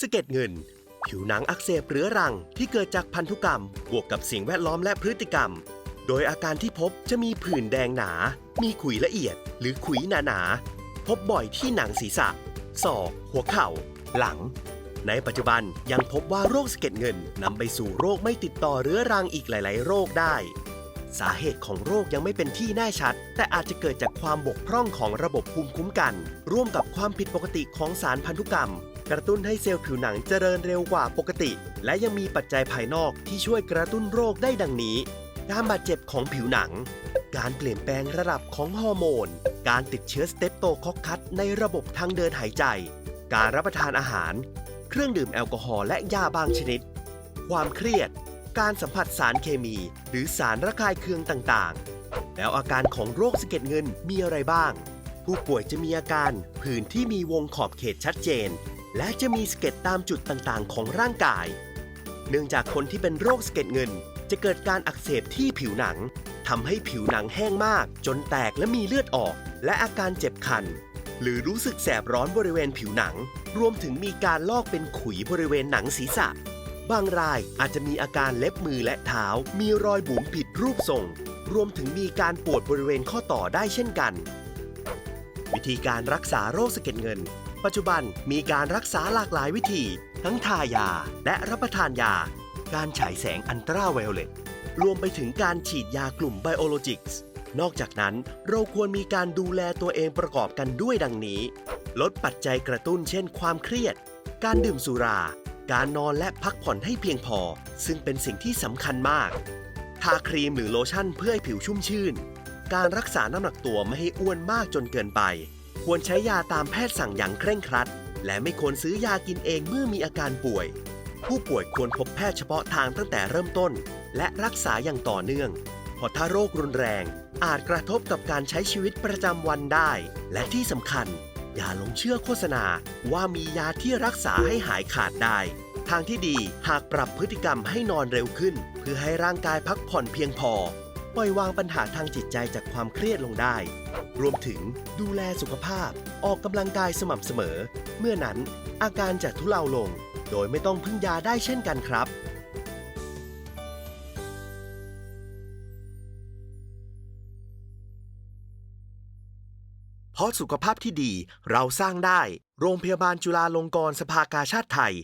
สะเก็ดเงิน ผิวหนังอักเสบเรื้อรังที่เกิดจากพันธุกรรม บวกกับสิ่งแวดล้อมและพฤติกรรม โดยอาการที่พบจะมีผื่นแดงหนา มีขุยละเอียด หรือขุยหนาๆ พบบ่อยที่หนังศีรษะ ศอก หัวเข่า หลัง ในปัจจุบันยังพบว่าโรคสะเก็ดเงินนำไปสู่โรคไม่ติดต่อเรื้อรังอีกหลาย ๆ โรคได้สาเหตุของโรคยังไม่เป็นที่แน่ชัด แต่อาจจะเกิดจากความบกพร่องของระบบภูมิคุ้มกัน ร่วมกับความผิดปกติของสารพันธุกรรม กระตุ้นให้เซลล์ผิวหนังเจริญเร็วกว่าปกติ และยังมีปัจจัยภายนอกที่ช่วยกระตุ้นโรคได้ดังนี้ การบาดเจ็บของผิวหนัง การเปลี่ยนแปลงระดับของฮอร์โมน การติดเชื้อสเตปโตคอคคัสในระบบทางเดินหายใจ การรับประทานอาหาร เครื่องดื่มแอลกอฮอล์และยาบางชนิด ความเครียด การสัมผัสสารเคมี หรือสารระคายเคืองต่างๆ แล้วอาการของโรคสะเก็ดเงินมีอะไรบ้าง ผู้ป่วยจะมีอาการผื่นที่มีวงขอบเขตชัดเจน และจะมีสะเก็ดตามจุดต่างๆ ของร่างกาย เนื่องจากคนที่เป็นโรคสะเก็ดเงิน จะเกิดการอักเสบที่ผิวหนังทำให้ผิวหนังแห้งมาก จนแตกและมีเลือดออก และอาการเจ็บคัน หรือรู้สึกแสบร้อนบริเวณผิวหนัง รวมถึงมีการลอกเป็นขุยบริเวณหนังศีรษะ บางรายอาจจะมีอาการเล็บมือและเท้า มีรอยบุ๋มผิดรูปทรง รวมถึงมีการปวดบริเวณข้อต่อได้เช่นกัน วิธีการรักษาโรคสะเก็ดเงิน ปัจจุบันมีการรักษาหลากหลายวิธี ทั้งทายา และรับประทานยา การฉายแสงอันตราไวโอเลตรวมไปถึงการฉีดยากลุ่มไบโอโลจิกส์นอกจากนั้นเราควรมีการดูแลตัวเองประกอบกันด้วยดังนี้ ลดปัจจัยกระตุ้นเช่นความเครียด การดื่มสุรา การนอนและพักผ่อนให้เพียงพอ ซึ่งเป็นสิ่งที่สำคัญมาก ทาครีมหรือโลชั่นเพื่อให้ผิวชุ่มชื่น การรักษาน้ำหนักตัวไม่ให้อ้วนมากจนเกินไป ควรใช้ยาตามแพทย์สั่งอย่างเคร่งครัด และไม่ควรซื้อยากินเองเมื่อมีอาการป่วย ผู้ป่วยควรพบแพทย์เฉพาะทางตั้งแต่เริ่มต้น และรักษาอย่างต่อเนื่องเพราะถ้าโรครุนแรง อาจกระทบกับการใช้ชีวิตประจำวันได้ และที่สำคัญ อย่าหลงเชื่อโฆษณาว่ามียาที่รักษาให้หายขาดได้ ทางที่ดีหากปรับพฤติกรรมให้นอนเร็วขึ้น เพื่อให้ร่างกายพักผ่อนเพียงพอ ปล่อยวางปัญหาทางจิตใจจากความเครียดลงได้ รวมถึงดูแลสุขภาพ ออกกำลังกายสม่ำเสมอ เมื่อนั้นอาการจะทุเลาลง โดยไม่ต้องพึ่งยาได้เช่นกันครับเพราะสุขภาพที่ดีเราสร้างได้ โรงพยาบาลจุฬาลงกรณ์สภากาชาติไทย